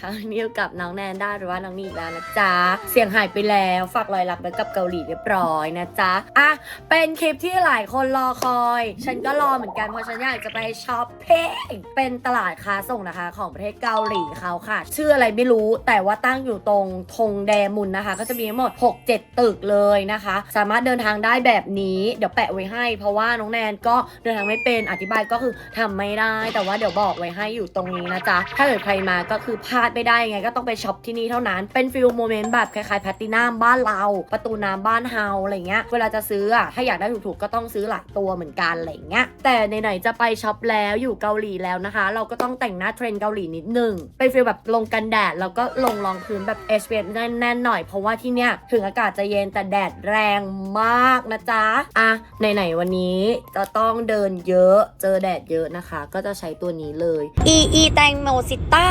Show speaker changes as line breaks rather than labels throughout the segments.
คนเลยนะคะวันนี่อยู่กับน้องแนนได้หรือว่าน้องนีอีกแล้วนะจ๊ะ เสียงหายไปแล้วฝากรอยรับไว้กับเกาหลีเรียบร้อยนะจ๊ะ อะ เป็นคลิปที่หลายคนรอคอย ฉันก็รอเหมือนกันเพราะฉันอยากจะไปช้อปปิ้งเป็นตลาดค้าส่งนะคะ ของประเทศเกาหลีเขาค่ะ ชื่ออะไรไม่รู้แต่ว่าตั้งอยู่ตรงธงแดมุนนะคะ ก็จะมีทั้งหมด 6-7 ตึกเลยนะคะ สามารถเดินทางได้แบบนี้เดี๋ยวแปะไว้ให้ เพราะว่าน้องแนนก็เดินทางไม่เป็นอธิบายก็คือทำไม่ได้ แต่ว่าเดี๋ยวบอกไว้ให้อยู่ตรงนี้นะจ๊ะถ้าเกิดใครมาก็คือพาดไม่ได้ยังไงก็ต้องไปช็อปที่นี่เท่านั้น เป็นฟิลโมเมนต์แบบคล้ายๆแพตตินัมบ้านเรา ประตูน้ำบ้านเฮาอะไรเงี้ย เวลาจะซื้ออะถ้าอยากได้ถูกๆก็ต้องซื้อหลายตัวเหมือนกันอะไรเงี้ย แต่ไหนๆจะไปช็อปแล้วอยู่เกาหลีแล้วนะคะ เราก็ต้องแต่งหน้าเทรนเกาหลีนิดนึง เป็นฟิลแบบลงกันแดดแล้วก็ลงรองพื้นแบบ SPF แน่นๆหน่อยเพราะว่าที่เนี้ยถึงอากาศจะเย็นแต่แดดแรงมากนะจ๊ะอะไหนๆวันนี้จะต้องเดินเยอะเจอแดดเยอะนะคะ ก็จะใช้ตัวนี้เลย e e แตงโมซิต้า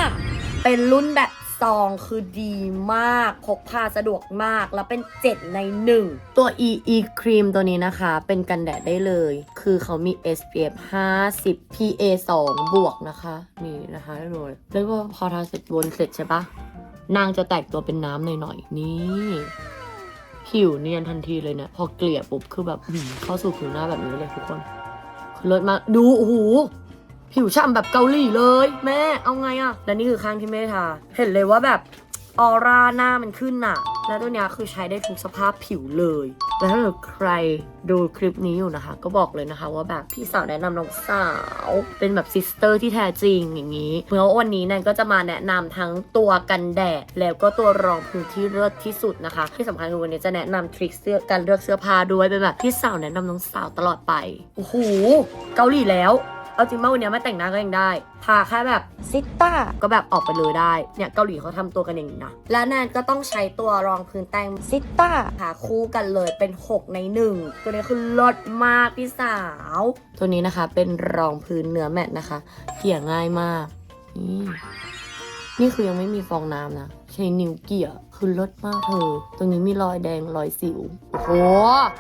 เป็นรุ่นแบบซองคือดีมากพกพาสะดวกมากแล้วเป็น 7 ใน 1 ตัว EE ครีมตัวนี้นะคะ เป็นกันแดดได้เลย คือเขามี SPF 50 PA 2 บวกนะคะ นี่นะคะได้เลยแล้วก็พอทาเสร็จบนเสร็จใช่ปะนางจะแตกตัวเป็นน้ำหน่อยๆนี่ ผิวเนียนทันทีเลยเนี่ยพอเกลี่ยปุ๊บคือแบบเข้าสู่ผิวหน้าแบบนี้เลยทุกคนเลิศมากดูโอ้โห ผิวฉ่ำแบบเกาหลีเลย แม่เอาไงอะและนี่คือข้างที่ไม่ได้ทาเห็นเลยว่าแบบออร่าหน้ามันขึ้นน่ะและตัวเนี้ยคือใช้ได้ทุกสภาพผิวเลย แล้วถ้าเกิดใครดูคลิปนี้อยู่นะคะ ก็บอกเลยนะคะว่าแบบพี่สาวแนะนำน้องสาว เป็นแบบซิสเตอร์ที่แท้จริงอย่างนี้เมื่อวันนี้แนนก็จะมาแนะนำทั้งตัวกันแดด แล้วก็ตัวรองพื้นที่เลิศที่สุดนะคะ ที่สำคัญคือวันนี้จะแนะนำทริคเสื้อการเลือกเสื้อผ้าด้วยเป็นแบบพี่สาวแนะนำน้องสาวตลอดไป โอ้โห เกาหลีแล้ว เอาจริงมากวันนี้ไม่แต่งหน้าก็ยังได้ทาแค่แบบซิต้าก็แบบออกไปเลยได้ เนี่ยเกาหลีเขาทำตัวกันอย่างนี้นะ และแนนก็ต้องใช้ตัวรองพื้นแต่งซิต้าหาคู่กันเลยเป็น 6 ใน 1 ตัวนี้คือลดมากพี่สาว ตัวนี้นะคะเป็นรองพื้นเนื้อแมตต์นะคะ เกลี่ยง่ายมาก นี่นี่คือยังไม่มีฟองน้ำนะ ใช้นิ้วเกลี่ยคือลดมากเธอ ตรงนี้มีรอยแดงรอยสิว โอ้โห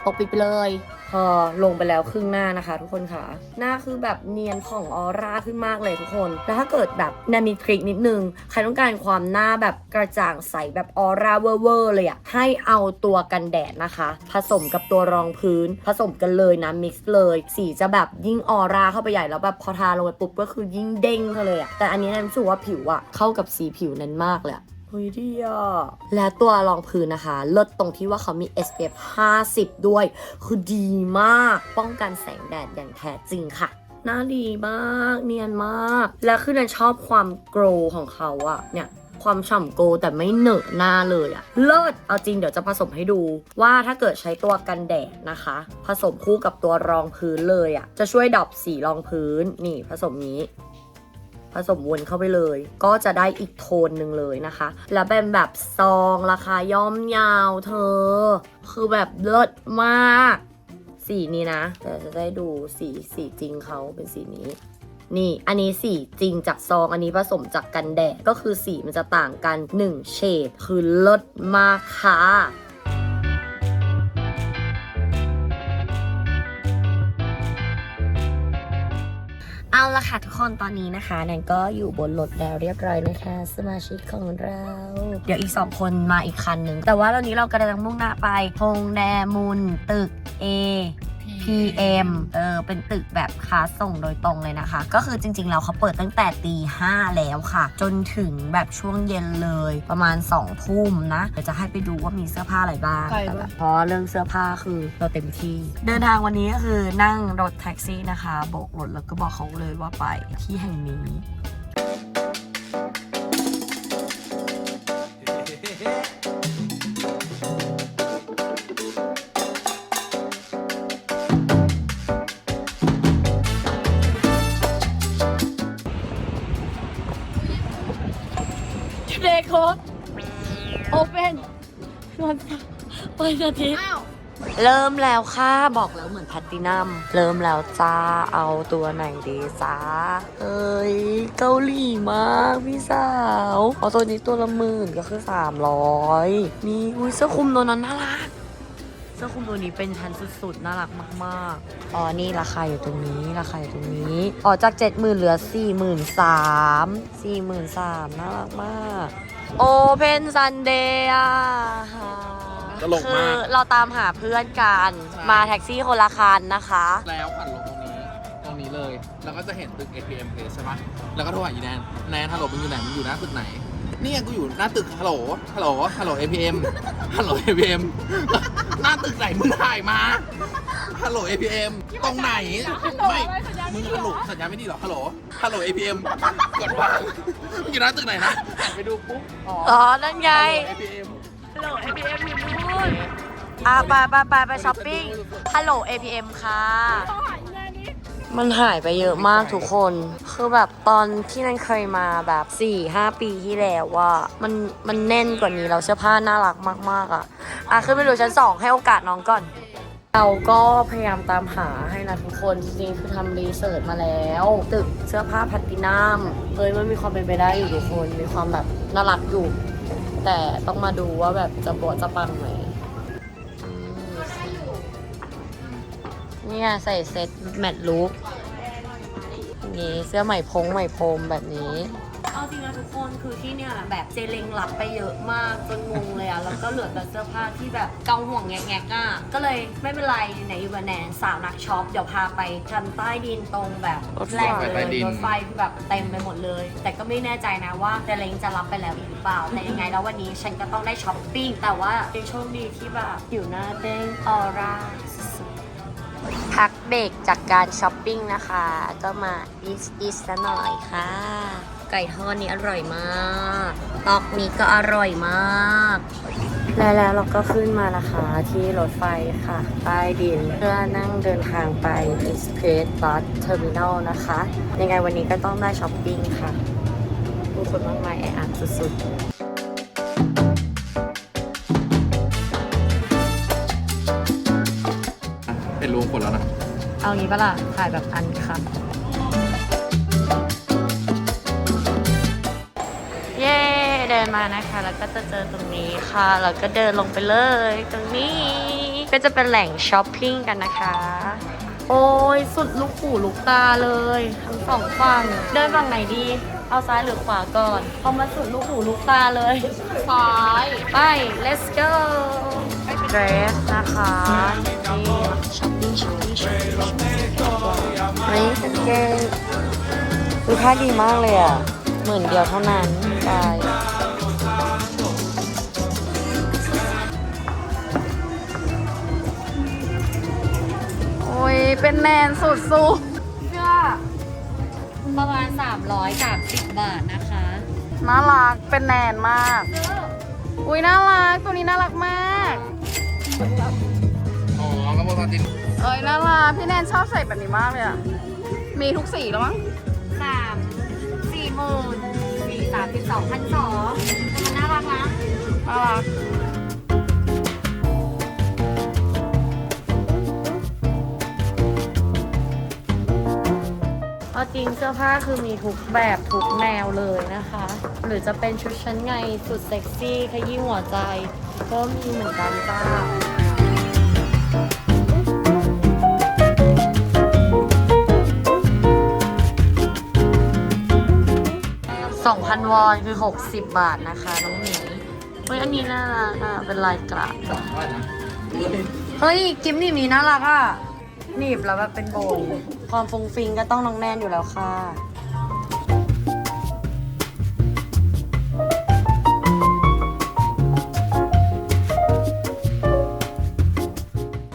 ตกปิดไปเลยพอลงไปแล้วครึ่งหน้านะคะ ทุกคนค่ะ หน้าคือแบบเนียนผ่องออร่าขึ้นมากเลยทุกคน แล้วถ้าเกิดแบบแนมีทริคนิดนึง ใครต้องการความหน้าแบบกระจ่างใสแบบออร่าเวอร์เลยอะให้เอาตัวกันแดดนะคะ ผสมกับตัวรองพื้น ผสมกันเลยนะมิกซ์เลย สีจะแบบยิ่งออร่าเข้าไปใหญ่แล้วแบบพอทาลงไปปุ๊บก็คือยิ่งเด้งเข้าเลยอะแต่อันนี้แนนรู้สึกว่าผิวอะเข้ากับสีผิวนั้นมากเลยอะเฮ้ยดีอะ และตัวรองพื้นนะคะเลิศตรงที่ว่าเขามี SPF 50 ด้วย คือดีมาก ป้องกันแสงแดดอย่างแท้จริงค่ะหน้าดีมากเนียนมาก และคือนันชอบความโกรของเขาอะเนี่ยความฉ่ำโกลแต่ไม่เหนอะหน้าเลยอะเลิศเอาจริงเดี๋ยวจะผสมให้ดู ว่าถ้าเกิดใช้ตัวกันแดดนะคะ ผสมคู่กับตัวรองพื้นเลยอะจะช่วยดับสีรองพื้นนี่ผสมนี้ ผสมวนเข้าไปเลย ก็จะได้อีกโทนหนึ่งเลยนะคะ แล้วเป็นแบบซองราคาย่อมยาวเธอ คือแบบเลิศมาก สีนี้นะแต่จะได้ดูสีสีจริงเขาเป็นสีนี้นี่ อันนี้สีจริงจากซอง อันนี้ผสมจากกันแดด ก็คือสีมันจะต่างกัน 1 เฉด คือเลิศมากค่ะ ละค่ะทุกคนตอนนี้นะคะแนนก็อยู่บนรถแล้วเรียบร้อยนะคะ สมาชิกของเรา เดี๋ยวอีกสองคนมาอีกคันหนึ่งแต่ว่าตอนนี้เรากำลังมุ่งหน้าไปฮงแดมุนตึก A PM เออเป็นตึกแบบค้าส่งโดยตรงเลยนะคะ ก็คือจริงๆแล้วเขาเปิดตั้งแต่ตีห้าแล้วค่ะ จนถึงแบบช่วงเย็นเลยประมาณ2องทุ่มนะเดี๋ยวจะให้ไปดูว่ามีเสื้อผ้าอะไรบ้าง
ไกลปะ
แต่แบบเพราะเรื่องเสื้อผ้าคือเราเต็มที่ เดินทางวันนี้ก็คือนั่งรถแท็กซี่นะคะโบกรถแล้วก็บอกเขาเลยว่าไปที่แห่งนี้
วันอาทิตย์
เริ่มแล้วค่ะ บอกแล้วเหมือนแพตตินัม เริ่มแล้วจ้า เอาตัวไหนดีจ้าเอ้ย เกาหลีมากพี่สาว เอาตัวนี้ตัวละหมื่นก็คือ300นี่อุ้ยเสื้อคลุมตัวนั้นน่ารักเสื้อคลุมตัวนี้เป็นชั้นสุดๆ น่ารักมากๆ อ๋อ นี่ราคาอยู่ตรงนี้ ราคาอยู่ตรงนี้ อ๋อ จาก 70,000 เหลือ 43,000 43,000 น่ารักมาก Open Sunday อะ
ตลกมาก
คือเราตามหาเพื่อนกัน
ใช่
มาแท็กซี่คนละคันนะคะ
แล้วขันลงตรงนี้ตรงนี้เลย แล้วก็จะเห็นตึก ATM Place ใช่ไหมแล้วก็โทรหาอีแนนแนนฮัลโหลมึงอยู่ไหนมึงอยู่หน้าตึกไหนนี่ไงกูอยู่หน้าตึกฮัลโหลฮัลโหลฮัลโหล APM ฮัลโหล APM หน้าตึกไหนมึงถ่ายมาฮัลโหล APM ตรงไหนไม่มึงฮัลโหลสัญญาณไม่ดีเหรอฮัลโหลฮัลโหล APM กดว่ามึงอยู่หน้าตึกไหนนะหันไปดูปุ๊บอ๋อ
อ๋อ นั่นไง
ฮัลโหล APM
ฮัลโหล APM อยู่นู่นอะไปไปไปไปช้อปปิ้ง ฮัลโหล APM ค่ะมันหายไปเยอะมากทุกคน คือแบบตอนที่นันเคยมาแบบ4ี่ห้าปีที่แล้วว่า มันมันแน่นกว่านี้เราเสื้อผ้าน่ารักมาก ๆ อะ อะขึ้นไปดูชั้นสองให้โอกาสน้องก่อน เราก็พยายามตามหาให้นะทุกคนจริงๆคือทำรีเสิร์ชมาแล้ว ตึกเสื้อผ้าแพลตตินัมเฮ้ยมันมีความเป็นไปได้อยู่ทุกคน มีความแบบน่ารักอยู่ แต่ต้องมาดูว่าแบบจะบวจะปังไหมเนี่ยใส่เซ็ตแมทลุกนี่เสื้อใหม่พงใหม่พรมแบบนี้ เอาจริงนะทุกคนคือที่เนี่ยแบบเจเลงหลับไปเยอะมากจนงงเลยอะ แล้วก็เหลือแต่เสื้อผ้าที่แบบเกาห่วงแงกๆอะก็เลยไม่เป็นไรไหนอยู่กับแนนสาวนักช็อปเดี๋ยวพาไปชั้นใต้ดินตรงแบบ
รถไฟ
แหล่งเล
ใต้
ย
ดิน
รถไฟคือแบบเต็มไปหมดเลย แต่ก็ไม่แน่ใจนะว่าเจเลงจะรับไปแล้วอีกหรือเปล่าแต่ยังไงแล้ววันนี้ฉันก็ต้องได้ช้อปปิ้งแต่ว่าเป็นโชคดีที่แบบผิวหน้าเด้งออร่าสุดๆ พักเบรกจากการช้อปปิ้งนะคะ ก็มาอิสอิสซะหน่อยค่ะ ไก่ทอดนี้อร่อยมากตอกนี้ก็อร่อยมาก และแล้วเราก็ขึ้นมานะคะที่รถไฟค่ะใต้ดิน เพื่อนั่งเดินทางไป Express Bus Terminal นะคะ ยังไงวันนี้ก็ต้องได้ช้อปปิ้งค่ะ ผู้คนมากมายแออัดสุดๆ
เป็นรูคนแล้วนะ
เอางี้ปะล่ะถ่ายแบบอันค่ะ นมานะคะ แล้วก็จะเจอตรงนี้ค่ะ แล้วก็เดินลงไปเลยตรงนี้ ก็จะเป็นแหล่งช้อปปิ้งกันนะคะ โอ้ยสุดลูกหูลูกตาเลย ทั้งสองฝั่ง เดินฝั่งไหนดี เอาซ้ายหรือขวาก่อนพอมาสุดลูกหูลูกตาเลย ซ้าย ไป let's go dress นะคะนี่ช้อปปิ้งช้อปปิ้งช้อปปิ้งเฮ้ยกางเกงดูค่าดีมากเลยอะหมื่นเดียวเท่านั้นไป
นแนนสุดสู
เสื้อประมาณ 330 บาทนะคะ
น่ารักเป็นแนนมาก อุ้ยน่ารักตัวนี้น่ารักมาก
อ๋อกระโปรงซาติน
เอ้ยน่ารักพี่แนนชอบใส่แบบนี้มากเลยอะมีทุกสีแล้วมั้ง
สามสี่หมื่นสี่สามสิบสองพันสองมันน่ารักนะ
น่ารัก
ริงเสื้อผ้าคือมีทุกแบบทุกแนวเลยนะคะ หรือจะเป็นชุดชั้นในสุดเซ็กซี่ขยี้หัวใจ ก็มีเหมือนกันจ้า2,000วอนคือ 60 บาทนะคะ น้องหมีเฮ้ยอันนี้น่ารักอะเป็นลายกระจ้ะ
ว่านะ
เฮ้ย กิมนีบนี้น่ารักอะหนีบแล้วแบบเป็นโบว์ ความฟุ้งฟิงก็ต้องน้องแนนอยู่แล้วค่ะ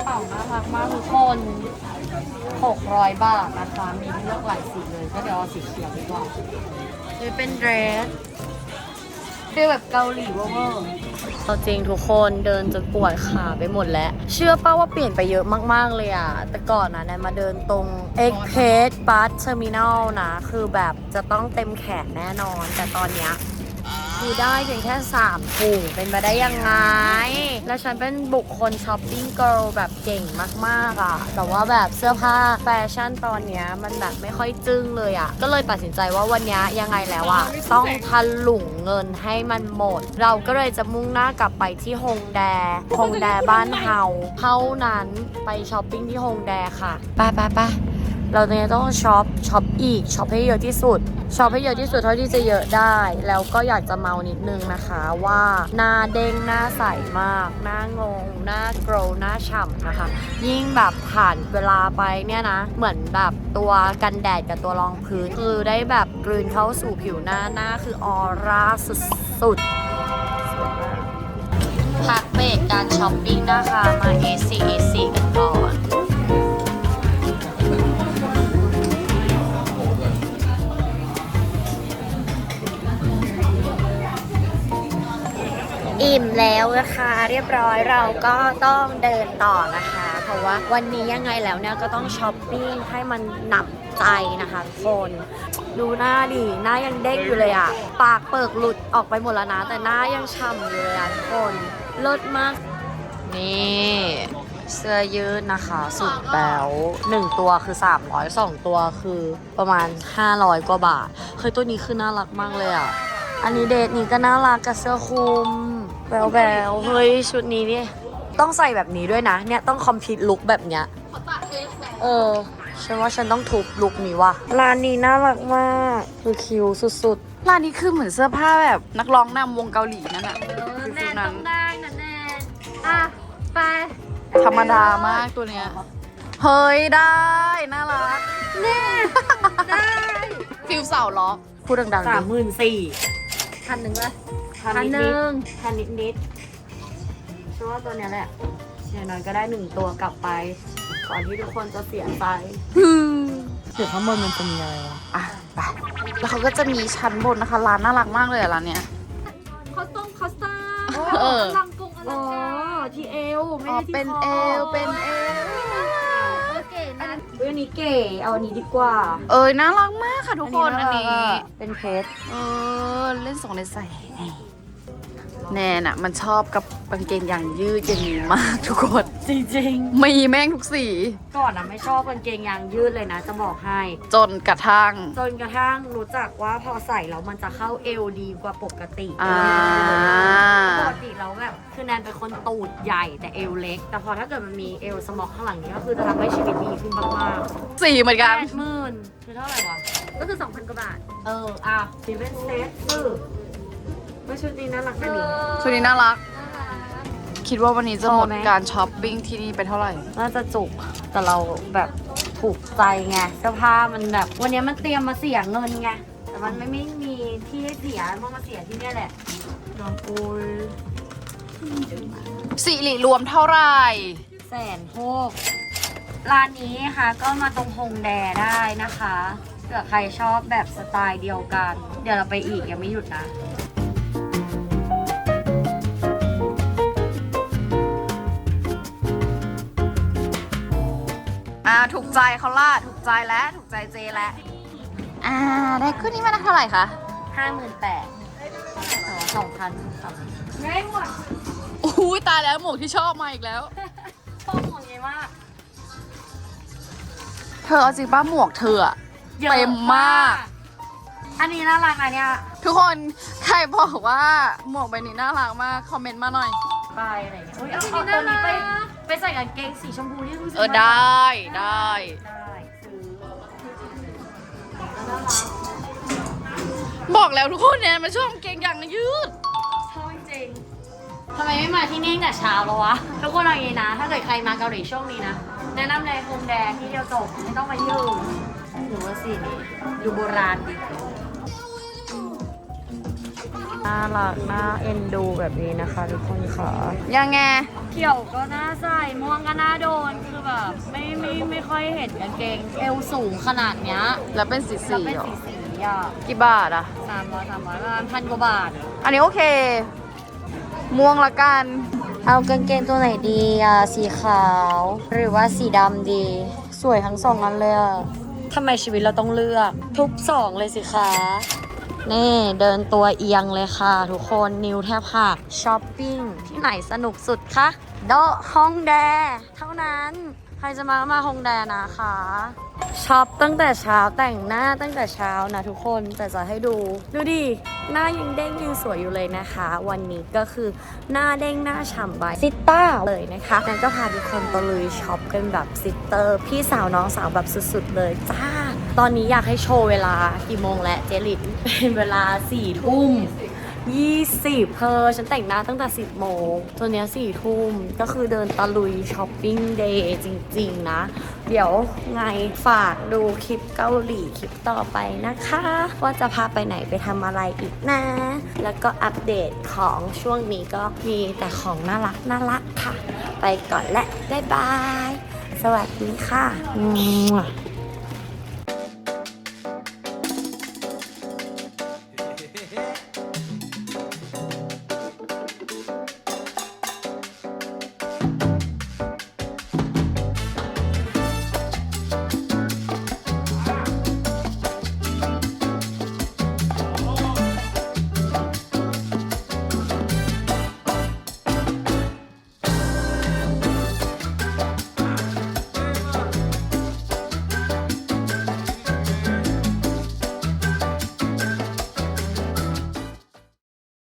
เป่าน่ารักมากทุกคน 600 บาทนะคะ มีให้เลือกหลายสีเลย ก็เดี๋ยวเอาสีเขียวดีกว่านี่เป็นเดรส ฟีลแบบเกาหลีเวอร์เอาจริงทุกคนเดินจนปวดขาไปหมดแล้ว เชื่อป้าว่าเปลี่ยนไปเยอะมาก ๆ เลยอะ แต่ก่อนนะแนนมาเดินตรง e x p r e s s Bus Terminal นะ คือแบบจะต้องเต็มแขนแน่นอน แต่ตอนเนี้ย คือได้เพียงแค่3ถุงเป็นไปได้ยังไง แล้วฉันเป็นบุคคลช้อปปิ้งเกิร์ลแบบเก่งมากๆอะ แต่ว่าแบบเสื้อผ้าแฟชั่นตอนเนี้ยมันแบบไม่ค่อยจึ้งเลยอะ ก็เลยตัดสินใจว่าวันนี้ยังไงแล้วอะต้องทันหลุงเงินให้มันหมด เราก็เลยจะมุ่งหน้ากลับไปที่ฮงแดฮงแดบ้านเฮาเท่านั้นไปช้อปปิ้งที่ฮงแดค่ะ ไปไปไป เราเนี่ยต้องช็อปช็อปอีกช็อปให้เยอะที่สุดช็อปให้เยอะที่สุดเท่าที่จะเยอะได้ แล้วก็อยากจะเมานิดนึงนะคะว่าหน้าเด้งหน้าใสมาก หน้างง หน้าโกรหน้าฉ่ำนะคะ ยิ่งแบบผ่านเวลาไปเนี่ยนะ เหมือนแบบตัวกันแดดกับตัวรองพื้นคือได้แบบกลืนเข้าสู่ผิวหน้าหน้าคือออร่าสุดๆพักเบรกการช้อปปิ้งนะคะมา AC AC กันก่อน แล้วนะคะ เรียบร้อยเราก็ต้องเดินต่อนะคะ เพราะว่าวันนี้ยังไงแล้วเนี่ยก็ต้องช้อปปิ้งให้มันหนับใจนะคะทุกคนดูหน้าดิหน้ายังเด้งอยู่เลยอะปากเปิกหลุดออกไปหมดแล้วนะ แต่หน้ายังฉ่ำอยู่เลยอะทุกคนเลิศมาก นี่เสื้อยืดนะคะสุดแป๋วหนึ่งตัวคือ 300สองตัวคือประมาณ 500 กว่าบาทเฮ้ยตัวนี้คือน่ารักมากเลยอะ อันนี้เดทนี้ก็น่ารักกับเสื้อคลุม แบวแบวๆเฮ้ยชุดนี้นี่ต้องใส่แบบนี้ด้วยนะ เนี่ยต้องคอมพิวลุคแบบเนี้ยเออฉันว่าฉันต้องทุบลุคนี้ว่ะร้านนี้น่ารักมากคือคิวสุด
ร้านนี้คือเหมือนเสื้อผ้าแบบนักร้องนำวงเกาหลีนั่นอะ
ๆ
แนนต้องได้
นะแนนอะไป
ธรรมดามากตัวเนี้ย เฮ้ยได้ น่ารัก
แน่ได้
ฟิลเสาล็อกพูดดังๆ
สา
ดิ
มหมื่นสี่พันหนึ่งเลย พันหนึ่งพันนิดนิดๆฉันว่าตัวเนี้ยแหละอย่างน้อยก็ได้หนึ่งตัวกลับไป ก่อนที่ทุกคนจะเสียใจเดี๋ยวข้างบนมันจะมีอะไรวะ
อะไปแล้วเขาก็จะมีชั้นบนนะคะร้านน่ารักมากเลยอะร้านเนี้ย
เขาต้มคอสตา
เออ
ลังกงอ
อ๋
ลั
อง
การ
ที่เอวไม่
อ๋อ
ได้ที่
เป็น
ค
เอวเป็นเอว
โอเคนะ
เฮ้ยอันนี้เก๋เอาอันนี้ดีกว่า
เอ้ยน่ารักมากค่ะทุกคนอันนี้า
รักอะเป็นเพชร
เออเล่นสองเล่นใส่ แนนอะมันชอบกับกางเกงอย่างยืดอย่างนี้มากทุกคน
จริง
มีแม่งทุกสี
ๆ ก่อนอะไม่ชอบกางเกงยางยืดเลยนะ จะบอกให้
จนกระทั่ง
จนกระทั่งรู้จักว่าพอใส่แล้วมันจะเข้าเอวดีกว่าปกติ
อ่า
ปกติแล้วแบบคือแนนเป็นคนตูดใหญ่แต่เอวเล็ก แต่พอถ้าเกิดมันมีเอวสมอกข้างหลังนี้ก็คือจะทำให้ชีวิตดีขึ้นมาก
สีเหมือน
ๆแป
กัน
ดหมื่นคือเท่าไหร่วะ
ก็คือ 2,000 กว่าบาท
เออ อะซีเว่นเซตคือ ไม่ชุดนี้น่ารักนะนี่
ชุดนี้น่ารัก คิดว่าวันนี้จะหมด
พอไหม
การช้อปปิ้งที่นี่ไปเท่าไหร่
น่าจะจุกแต่เราแบบถูกใจไงเสื้อผ้ามันแบบ วันนี้มันเตรียมมาเสียเงินไงแต่มันไม่ไม่มีที่ให้เสียมันมาเสียที่เนี่ยแหละน้องปุย
สิริรวมเท่าไหร่
แสนหกร้านนี้ค่ะก็มาตรงฮงแดได้นะคะเผื่อใครชอบแบบสไตล์เดียวกัน เดี๋ยวเราไปอีกยังไม่หยุดนะ
ถูกใจเขาล่ะถูกใจแล้วถูกใจเจแล้วอ่าได้ขึ้นนี้มาได้เท่าไหร่คะ
ห้าหมื่นแปดสองพันสาม
ง่ายหมด
อุ้ยตายแล้วหมวกที่ชอบมาอีกแล้ว
ชอบหมวกนี้มาก
เธอเอาจริงป้าหมวกเธออะ
ยอะ
เต็มมาก
อันนี้น่ารักนะเนี่ย
ทุกคนใครบอกว่าหมวกใบนี้น่ารักมาก คอมเมนต์มาหน่อย
ไปอะไรอย่างเงี้ยอุ๊ยเอาเอาตัวนี้ไปไปใส่กางเกงสีชมพูที่คุณซื้
เออ
มา
ได้ ได้
ได้ซื้อ
บอกแล้วทุกคนเนี่ยมันชอบกางเกงอย่างยืด
ชอบจริงทำไมไม่มาที่นี่ตั้งแต่เช้าแล้ววะทุกคนเอาอย่างนี้นะ ถ้าเกิดใครมาเกาหลีช่วงนี้นะแนะนำเลยโฮมแดงที่เดียวจบไม่ต้องมายืมหรือว่าสีนี้ดูโบราณดี น่ารักน่าเอ็นดูแบบนี้นะคะทุกคนค่ะ
ยังไง
เขียวก็น่าใส่ม่วงก็น่าโดนคือแบบไม่ไม่ไม่ค่อยเห็นกางเกงเอวสูงขนาดเนี้ย
แล้วเป็นสี
แล้ว
สี
เป็น
เหรอ
สีสีอะ
กี่บาทอะ
สามร้อยสามร้อยประมาณพันกว่าบาท
อันนี้โอเค ม่วงละกัน
เอากางเกงตัวไหนดีอะสีขาว หรือว่าสีดำดี สวยทั้งสองอันเลยอะทำไมชีวิตเราต้องเลือก ทุบสองเลยสิคะ นี่เดินตัวเอียงเลยค่ะ ทุกคนนิวแทบหักช้อปปิ้งที่ไหนสนุกสุดคะโดฮองแด เท่านั้น ใครจะมาก็มาฮองแดนะคะช็อปตั้งแต่เช้าแต่งหน้าตั้งแต่เช้านะทุกคนแต่จะให้ดู ดูดิ หน้ายังเด้งยังสวยอยู่เลยนะคะ วันนี้ก็คือหน้าเด้งหน้าฉ่ำใบซิตเต้าเลยนะคะงั้นก็พาทุกคนตะลุยช็อปกันแบบซิตเตอร์ พี่สาวน้องสาวแบบสุดๆเลยจ้า ตอนนี้อยากให้โชว์เวลากี่โมงและเจลินเป็นเวลาสี่ทุ่ม20เธอฉันแต่งหน้าตั้งแต่10โมงจนเนี้ย4ทุ่มก็คือเดินตะลุยช้อปปิ้งเดย์จริง ๆ นะ เดี๋ยวไงฝากดูคลิปเกาหลีคลิปต่อไปนะคะ ว่าจะพาไปไหนไปทำอะไรอีกนะ แล้วก็อัปเดตของช่วงนี้ก็มีแต่ของน่ารักน่ารักค่ะ ไปก่อนและบ๊ายบาย สวัสดีค่ะ